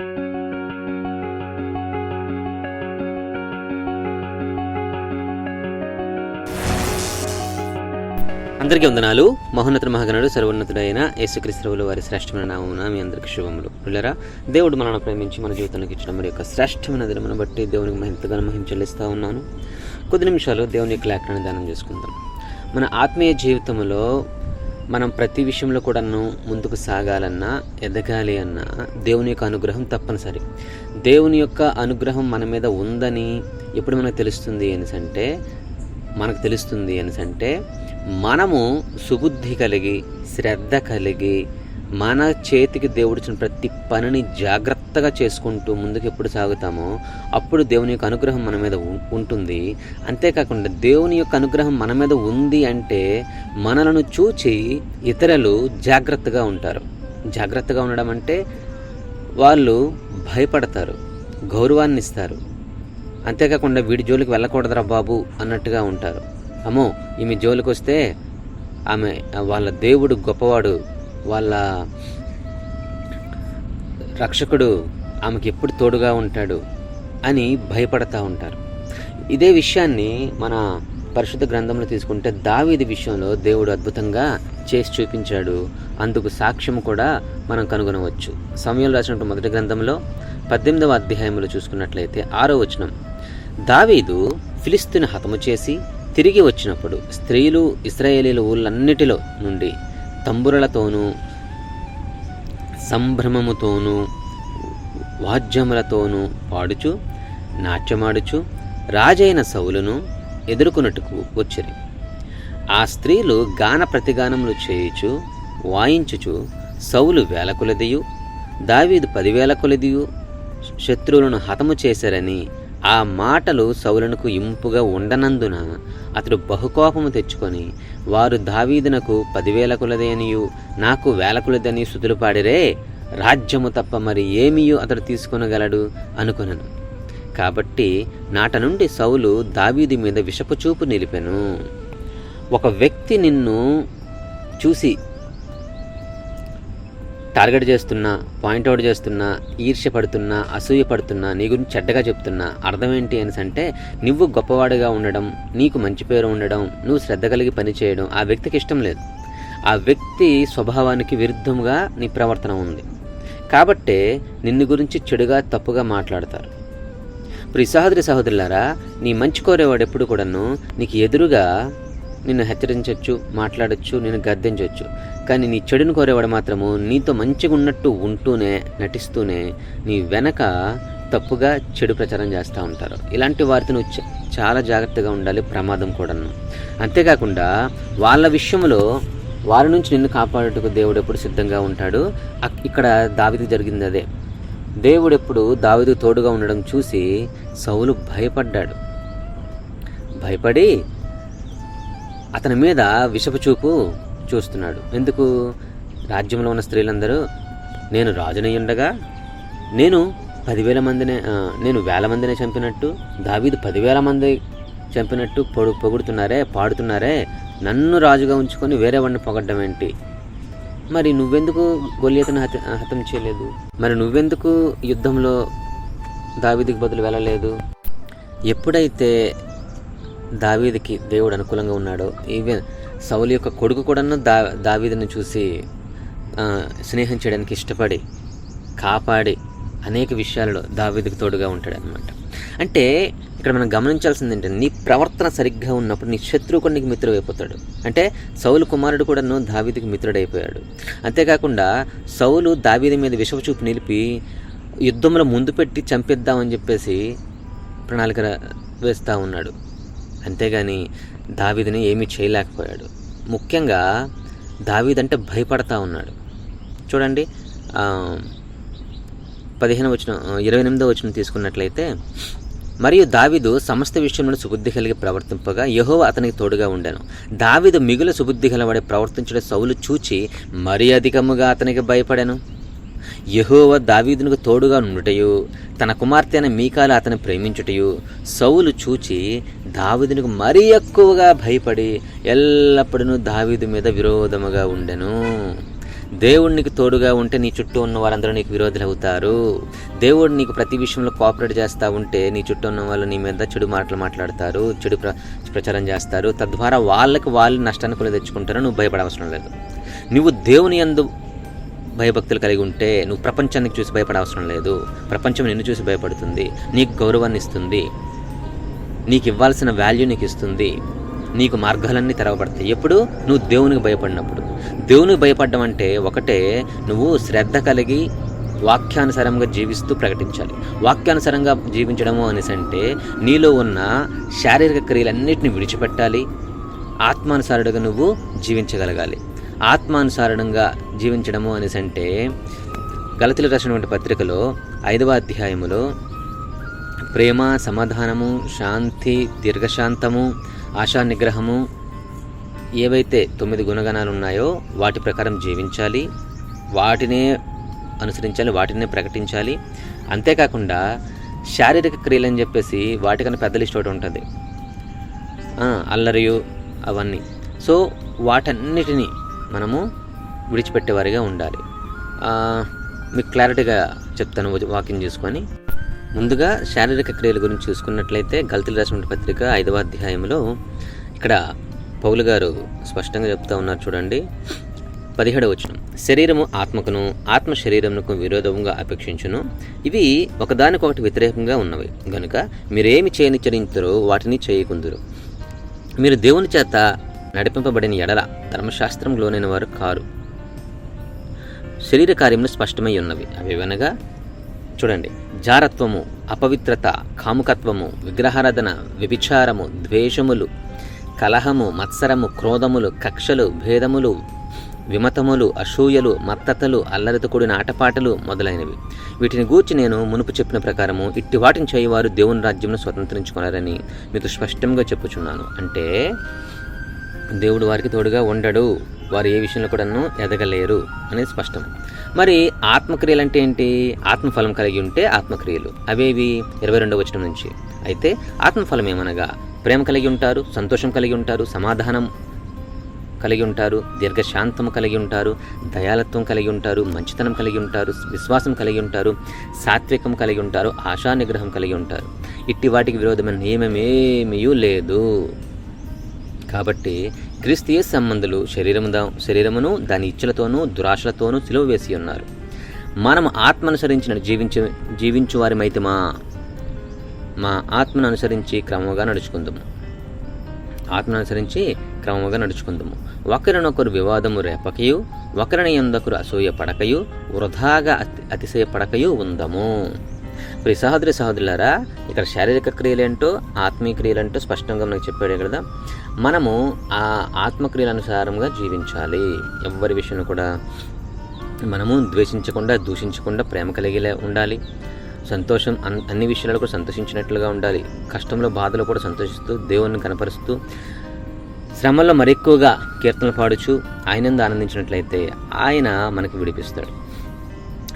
అందరికీ వందనాలు. మహోన్నత మహగణుడు సర్వోన్నతుడైన యేసుక్రీస్తువుల వారి శ్రేష్టమైన నామమున మీ అందరికి శుభములు. పిల్లరా దేవుడు మనల్ని ప్రేమించి మన జీవితానికి ఇచ్చిన మరి యొక్క శ్రేష్టమైన దినమును బట్టి దేవునికి మహింతగా మహిం చెల్లిస్తూ ఉన్నాను. కొద్ది నిమిషాలు దేవుని యొక్క లేఖనాన్ని ధ్యానం చేసుకుందాం. మన ఆత్మీయ జీవితంలో మనం ప్రతి విషయంలో కూడాను ముందుకు సాగాలన్నా ఎదగాలి అన్నా దేవుని యొక్క అనుగ్రహం తప్పనిసరి. దేవుని యొక్క అనుగ్రహం మన మీద ఉందని ఎప్పుడు మనకు తెలుస్తుంది అంటే మనకు తెలుస్తుంది అంటే మనము సుబుద్ధి కలిగి శ్రద్ధ కలిగి మన చేతికి దేవుడిచ్చిన ప్రతి పనిని జాగ్రత్తగా చేసుకుంటూ ముందుకు ఎప్పుడు సాగుతామో అప్పుడు దేవుని యొక్క అనుగ్రహం మన మీద ఉంటుంది. అంతేకాకుండా దేవుని యొక్క అనుగ్రహం మన మీద ఉంది అంటే మనలను చూచి ఇతరులు జాగ్రత్తగా ఉంటారు. జాగ్రత్తగా ఉండడం అంటే వాళ్ళు భయపడతారు గౌరవాన్ని ఇస్తారు. అంతేకాకుండా వీడి జోలికి వెళ్ళకూడదురా బాబు అన్నట్టుగా ఉంటారు. అమ్మో ఈమె జోలికి వస్తే ఆమె వాళ్ళ దేవుడు గొప్పవాడు వాళ్ళ రక్షకుడు ఆమెకి ఎప్పుడు తోడుగా ఉంటాడు అని భయపడతా ఉంటారు. ఇదే విషయాన్ని మన పరిశుద్ధ గ్రంథంలో తీసుకుంటే దావీది విషయంలో దేవుడు అద్భుతంగా చేసి చూపించాడు. అందుకు సాక్ష్యం కూడా మనం కనుగొనవచ్చు. సమయంలో రాసినట్టు మొదటి గ్రంథంలో పద్దెనిమిదవ అధ్యాయంలో చూసుకున్నట్లయితే ఆరో వచనం. దావీదు ఫిలిస్తుని హతము చేసి తిరిగి వచ్చినప్పుడు స్త్రీలు ఇస్రాయేలీల ఊళ్ళన్నిటిలో నుండి తంబురలతోనూ సంభ్రమముతోనూ వాద్యములతోనూ పాడుచు నాట్యమాడుచు రాజైన సౌలును ఎదుర్కొన్నట్టుకు వచ్చిరి ఆ స్త్రీలు గాన ప్రతిగానములు చేయుచు వాయించుచు సౌలు వేల కొలదియు దావీదు పదివేల కొలదియు శత్రువులను హతము చేశారని ఆ మాటలు సౌలునకు ఇంపుగా ఉండనందున అతడు బహుకోపము తెచ్చుకొని వారు దావీదునకు పదివేల కులదేనియు నాకు వేల కొలదని సుతులు పాడిరే రాజ్యము తప్ప మరి ఏమియు అతడు తీసుకొనగలడు? అనుకునను. కాబట్టి నాట నుండి సౌలు దావీదు మీద విషపు చూపు నిలిపెను. ఒక వ్యక్తి నిన్ను చూసి టార్గెట్ చేస్తున్నా పాయింట్అవుట్ చేస్తున్నా ఈర్ష్య పడుతున్నా అసూయ పడుతున్నా నీ గురించి చెడ్డగా చెప్తున్నా అర్థం ఏంటి అని అంటే నువ్వు గొప్పవాడిగా ఉండడం నీకు మంచి పేరు ఉండడం నువ్వు శ్రద్ధ కలిగి పని చేయడం ఆ వ్యక్తికి ఇష్టం లేదు. ఆ వ్యక్తి స్వభావానికి విరుద్ధంగా నీ ప్రవర్తన ఉంది. కాబట్టే నిన్ను గురించి చెడుగా తప్పుగా మాట్లాడతారు. ఇప్పుడు ఈ సహోదరి సహోదరులారా నీ మంచి కోరేవాడు ఎప్పుడు కూడాను నీకు ఎదురుగా నిన్ను హెచ్చరించవచ్చు మాట్లాడచ్చు నేను గద్దించవచ్చు కానీ నీ చెడును కోరేవాడు మాత్రము నీతో మంచిగా ఉన్నట్టు ఉంటూనే నటిస్తూనే నీ వెనక తప్పుగా చెడు ప్రచారం చేస్తూ ఉంటారు. ఇలాంటి వారితో నువ్వు చాలా జాగ్రత్తగా ఉండాలి ప్రమాదం కూడాను. అంతేకాకుండా వాళ్ళ విషయంలో వారి నుంచి నిన్ను కాపాడుటకు దేవుడు ఎప్పుడు సిద్ధంగా ఉంటాడు. ఇక్కడ దావిది జరిగింది అదే. దేవుడు ఎప్పుడు దావిదు తోడుగా ఉండడం చూసి సౌలు భయపడ్డాడు. భయపడి అతని మీద విషపు చూపు చూస్తున్నాడు. ఎందుకు? రాజ్యంలో ఉన్న స్త్రీలందరూ నేను రాజునై ఉండగా నేను పదివేల మందినే నేను వేల మందినే చంపినట్టు దావీదు పదివేల మంది చంపినట్టు పొడు పొగుడుతున్నారే పాడుతున్నారే నన్ను రాజుగా ఉంచుకొని వేరే వాడిని పొగడ్డం ఏంటి? మరి నువ్వెందుకు గొల్లియతను హత హతం చేయలేదు? మరి నువ్వెందుకు యుద్ధంలో దావీదికి బదులు వెళ్ళలేదు? ఎప్పుడైతే దావీదికి దేవుడు అనుకూలంగా ఉన్నాడో ఈవెన్ సౌలు యొక్క కొడుకు కూడాను దా దావీదిని చూసి స్నేహం చేయడానికి ఇష్టపడి కాపాడి అనేక విషయాలలో దావీదికి తోడుగా ఉంటాడనమాట అంటే ఇక్కడ మనం గమనించాల్సింది ఏంటంటే నీ ప్రవర్తన సరిగ్గా ఉన్నప్పుడు నీ శత్రువు కూడా నీకు మిత్రుడు అయిపోతాడు అంటే సౌలు కుమారుడు కూడాను దావీదికి మిత్రుడైపోయాడు. అంతేకాకుండా సౌలు దావీది మీద విషపు చూపు నిలిపి యుద్ధంలో ముందు పెట్టి చంపేద్దామని చెప్పేసి ప్రణాళిక వేస్తూ ఉన్నాడు. అంతేగాని దావీదిని ఏమీ చేయలేకపోయాడు. ముఖ్యంగా దావీదంటే భయపడతా ఉన్నాడు. చూడండి పదిహేను వచ్చిన ఇరవై ఎనిమిదో వచ్చిన తీసుకున్నట్లయితే మరియు దావీదు సమస్త విషయంలో సుబుద్ధి కలిగి ప్రవర్తింపగా యెహోవా అతనికి తోడుగా ఉండెను. దావీదు మిగులు సుబుద్ధి గలవాడే ప్రవర్తించడం సౌలు చూచి మరీ అధికముగా అతనికి భయపడాను. యహోవ దావీదునకు తోడుగా నుండుటయు తన కుమార్తె అయిన మీకాలు అతని ప్రేమించుటయు సౌలు చూచి దావీదునకు మరీ ఎక్కువగా భయపడి ఎల్లప్పుడూ దావీదు మీద విరోధముగా ఉండెను. దేవుడికి తోడుగా ఉంటే నీ చుట్టూ ఉన్న వారందరూ నీకు విరోధులు అవుతారు దేవుడు నీకు ప్రతి విషయంలో కోఆపరేట్ చేస్తూ ఉంటే నీ చుట్టూ ఉన్న వాళ్ళు నీ మీద చెడు మాటలు మాట్లాడతారు చెడు ప్ర ప్రచారం చేస్తారు. తద్వారా వాళ్ళకి వాళ్ళు నష్టాన్ని కొని తెచ్చుకుంటారు నువ్వు భయపడవసరం లేదు. నువ్వు దేవుని యందు భయభక్తులు కలిగి ఉంటే నువ్వు ప్రపంచానికి చూసి భయపడవసరం లేదు. ప్రపంచం నిన్ను చూసి భయపడుతుంది. నీకు గౌరవాన్ని ఇస్తుంది. నీకు ఇవ్వాల్సిన వాల్యూ నీకు ఇస్తుంది. నీకు మార్గాలన్నీ తెరవబడతాయి. ఎప్పుడు? నువ్వు దేవునికి భయపడినప్పుడు. దేవునికి భయపడడం అంటే ఒకటే నువ్వు శ్రద్ధ కలిగి వాక్యానుసారంగా జీవిస్తూ ప్రకటించాలి. వాక్యానుసారంగా జీవించడము అనేసి అంటే నీలో ఉన్న శారీరక క్రియలన్నిటిని విడిచిపెట్టాలి. ఆత్మానుసారుడుగా నువ్వు జీవించగలగాలి. ఆత్మానుసారణంగా జీవించడము అనేసి అంటే గలతులు రాసినటువంటి పత్రికలో ఐదవ అధ్యాయములో ప్రేమ సమాధానము శాంతి దీర్ఘశాంతము ఆశా నిగ్రహము ఏవైతే తొమ్మిది గుణగణాలు ఉన్నాయో వాటి ప్రకారం జీవించాలి వాటినే అనుసరించాలి వాటినే ప్రకటించాలి. అంతేకాకుండా శారీరక క్రియలు అని చెప్పేసి వాటికన్నా పెద్ద లిస్ట్ ఒకటి ఉంటుంది. అల్లరియు అవన్నీ. సో వాటన్నిటినీ మనము విడిచిపెట్టేవారిగా ఉండాలి. మీకు క్లారిటీగా చెప్తాను వాకింగ్ చేసుకొని. ముందుగా శారీరక క్రియల గురించి చూసుకున్నట్లయితే గల్తులు రాసిన పత్రిక ఐదవ అధ్యాయంలో ఇక్కడ పౌలు గారు స్పష్టంగా చెప్తా ఉన్నారు చూడండి. పదిహేడవ వచనం. శరీరము ఆత్మకును ఆత్మ శరీరమునకు విరోధంగా అపేక్షించును. ఇవి ఒకదానికొకటి వ్యతిరేకంగా ఉన్నవి. గనుక మీరేమి చేయనిచ్చరించరో వాటిని చేయకుందరు. మీరు దేవుని చేత నడిపింపబడిన ఎడల ధర్మశాస్త్రం లోనైన వారు కారు. శరీర కార్యములు స్పష్టమై ఉన్నవి. అవి అనగా చూడండి జారత్వము అపవిత్రత కాముకత్వము విగ్రహారాధన వ్యభిచారము ద్వేషములు కలహము మత్సరము క్రోధములు కక్షలు భేదములు విమతములు అసూయలు మత్తతలు అల్లరితో కూడిన ఆటపాటలు మొదలైనవి. వీటిని గూర్చి నేను మునుపు చెప్పిన ప్రకారము ఇట్టి వాటిని చేయవారు దేవుని రాజ్యంను స్వతంత్రించుకున్నారని మీకు స్పష్టంగా చెప్పుచున్నాను. అంటే దేవుడు వారికి తోడుగా ఉండడు. వారు ఏ విషయంలో కూడాను ఎదగలేరు అనేది స్పష్టం. మరి ఆత్మక్రియలు అంటే ఏంటి? ఆత్మఫలం కలిగి ఉంటే ఆత్మక్రియలు. అవేవి? ఇరవై రెండవ వచనం నుంచి. అయితే ఆత్మఫలం ఏమనగా? ప్రేమ కలిగి ఉంటారు సంతోషం కలిగి ఉంటారు సమాధానం కలిగి ఉంటారు దీర్ఘశాంతం కలిగి ఉంటారు దయాలత్వం కలిగి ఉంటారు మంచితనం కలిగి ఉంటారు విశ్వాసం కలిగి ఉంటారు సాత్వికం కలిగి ఉంటారు ఆశా నిగ్రహం కలిగి ఉంటారు. ఇట్టి వాటికి విరోధమైన నియమమేమీ లేదు. కాబట్టి క్రీస్తీయ సంబంధులు శరీరము దా- శరీరమును దాని ఇచ్చలతోనూ దురాశలతోనూ సిలువ వేసి ఉన్నారు. మనం ఆత్మనుసరించిన జీవించు జీవించు వారిమైతమా మా ఆత్మను అనుసరించి క్రమంగా నడుచుకుందాము. ఆత్మను అనుసరించి క్రమంగా నడుచుకుందాము. ఒకరినొకరు వివాదము రేపకయు ఒకరిని ఎందొకరు అసూయ పడకయు వృధాగా అతి అతిశయ పడకయు ఉందము. ప్రి సహోదరి సహోదరులారా ఇక్కడ శారీరక క్రియలేంటో ఆత్మీయ క్రియలేంటో స్పష్టంగా మనకు చెప్పాడు కదా. మనము ఆ ఆత్మక్రియల అనుసారంగా జీవించాలి. ఎవరి విషయంలో కూడా మనము ద్వేషించకుండా దూషించకుండా ప్రేమ కలిగిలే ఉండాలి. సంతోషం అన్- అన్ని విషయాల్లో కూడా సంతోషించినట్లుగా ఉండాలి. కష్టంలో బాధలో కూడా సంతోషిస్తూ దేవుణ్ణి కనపరుస్తూ శ్రమల్లో మరెక్కువగా కీర్తనలు పాడుచు ఆయనందు ఆనందించినట్లయితే ఆయన మనకు విడిపిస్తాడు.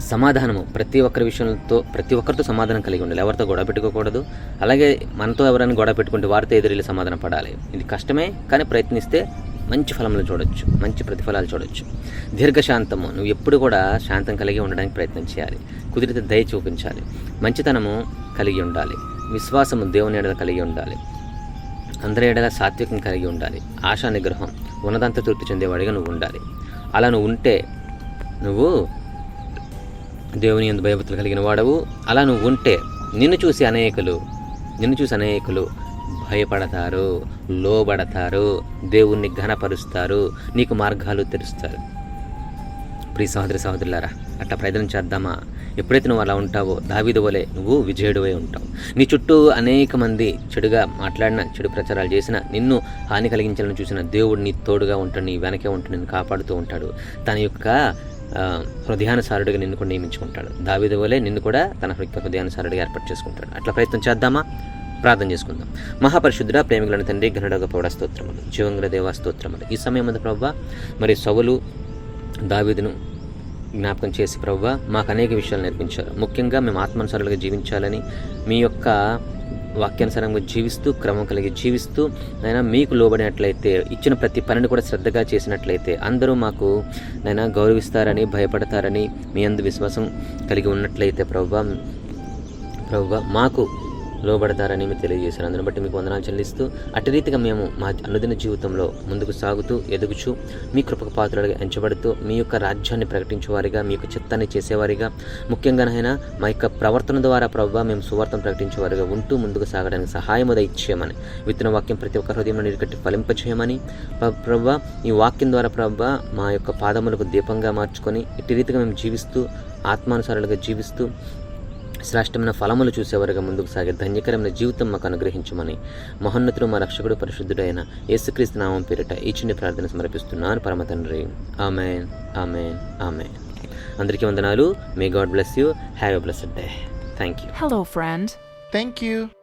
సమాధానము ప్రతి ఒక్కరి విషయంతో ప్రతి ఒక్కరితో సమాధానం కలిగి ఉండాలి. ఎవరితో గొడవ పెట్టుకోకూడదు. అలాగే మనతో ఎవరైనా గొడవ పెట్టుకుంటే వారితో ఎదురెళ్ళి సమాధానం పడాలి. ఇది కష్టమే కానీ ప్రయత్నిస్తే మంచి ఫలములు చూడొచ్చు. మంచి ప్రతిఫలాలు చూడొచ్చు. దీర్ఘశాంతము నువ్వు ఎప్పుడు కూడా శాంతం కలిగి ఉండడానికి ప్రయత్నం చేయాలి. కుదిరితే దయ చూపించాలి. మంచితనము కలిగి ఉండాలి. విశ్వాసము దేవుని ఎడల కలిగి ఉండాలి. అందరి ఎడల సాత్వికం కలిగి ఉండాలి. ఆశా నిగ్రహం ఉన్నదంతా తృప్తి చెందేవాడిగా నువ్వు ఉండాలి. అలా నువ్వు ఉంటే నువ్వు దేవుని ఎందు భయభక్తులు కలిగిన వాడవు. అలా నువ్వు ఉంటే నిన్ను చూసి అనేకులు నిన్ను చూసి అనేకులు భయపడతారు లోబడతారు దేవుణ్ణి ఘనపరుస్తారు నీకు మార్గాలు తెరుస్తారు. ప్రియ సహోదరి సహోదరులారా అట్లా ప్రయత్నం చేద్దామా? ఎప్పుడైతే నువ్వు అలా ఉంటావో దావిదవలే నువ్వు విజయుడివై ఉంటావు. నీ చుట్టూ అనేక మంది చెడుగా మాట్లాడిన చెడు ప్రచారాలు చేసిన నిన్ను హాని కలిగించాలని చూసిన దేవుడు నీ తోడుగా ఉంటాడు నీ వెనకే ఉంటాడు నిన్ను కాపాడుతూ ఉంటాడు. తన యొక్క హృదయానుసారుడిగా నిన్ను కూడా నియమించుకుంటాడు. దావిద వలె నిన్ను కూడా తన హృదయానుసారుడిగా ఏర్పాటు చేసుకుంటాడు. అట్లా ప్రయత్నం చేద్దామా? ప్రార్థన చేసుకుందాం. మహాపరిశుద్ధుడ ప్రేమికులను తండ్రి ఘనడగ పౌడ స్తోత్రములు. జీవంగ్ర దేవ స్తోత్రములు. ఈ సమయం అందు ప్రవ్వ మరి సవులు దావిదును జ్ఞాపకం చేసి ప్రవ్వ మాకు అనేక విషయాలు నేర్పించారు. ముఖ్యంగా మేము ఆత్మానుసారులుగా జీవించాలని మీ యొక్క వాక్యానుసారంగా జీవిస్తూ క్రమం కలిగి జీవిస్తూ నైనా మీకు లోబడినట్లయితే ఇచ్చిన ప్రతి పనిని కూడా శ్రద్ధగా చేసినట్లయితే అందరూ మాకు నైనా గౌరవిస్తారని భయపడతారని మీ అందు విశ్వాసం కలిగి ఉన్నట్లయితే ప్రభు ప్రభు మాకు లోబడతారని మీరు తెలియజేశారు. అందును బట్టి మీకు వందనాలు చెల్లిస్తూ అటు రీతిగా మేము మా అనుదిన జీవితంలో ముందుకు సాగుతూ ఎదుగుచు మీ కృపకు పాత్రలుగా ఎంచబడుతూ మీ యొక్క రాజ్యాన్ని ప్రకటించేవారిగా మీ యొక్క చిత్తాన్ని చేసేవారిగా ముఖ్యంగానైనా మా యొక్క ప్రవర్తన ద్వారా ప్రభావ మేము సువార్తను ప్రకటించేవారిగా ఉంటూ ముందుకు సాగడానికి సహాయం ఇచ్చేయమని విత్తన వాక్యం ప్రతి ఒక్క హృదయంలో నీరుకట్టి ఫలింపచేయమని ప్రభ ఈ వాక్యం ద్వారా ప్రభావ మా యొక్క పాదములకు దీపంగా మార్చుకొని ఇటు రీతిగా మేము జీవిస్తూ ఆత్మానుసారాలుగా జీవిస్తూ శ్రేష్టమైన ఫలములు చూసేవారుగా ముందుకు సాగే ధన్యకరమైన జీవితం మాకు అనుగ్రహించమని మహోన్నతుడు మా రక్షకుడు పరిశుద్ధుడైన యేసుక్రీస్తు నామం పేరిట ఈ చిన్న ప్రార్థన సమర్పిస్తున్నాను. పరమ తండ్రి. ఆమెన్. ఆమెన్. ఆమెన్. అందరికీ వందనాలు. May God bless you have a blessed day thank you Hello, friend. Thank you.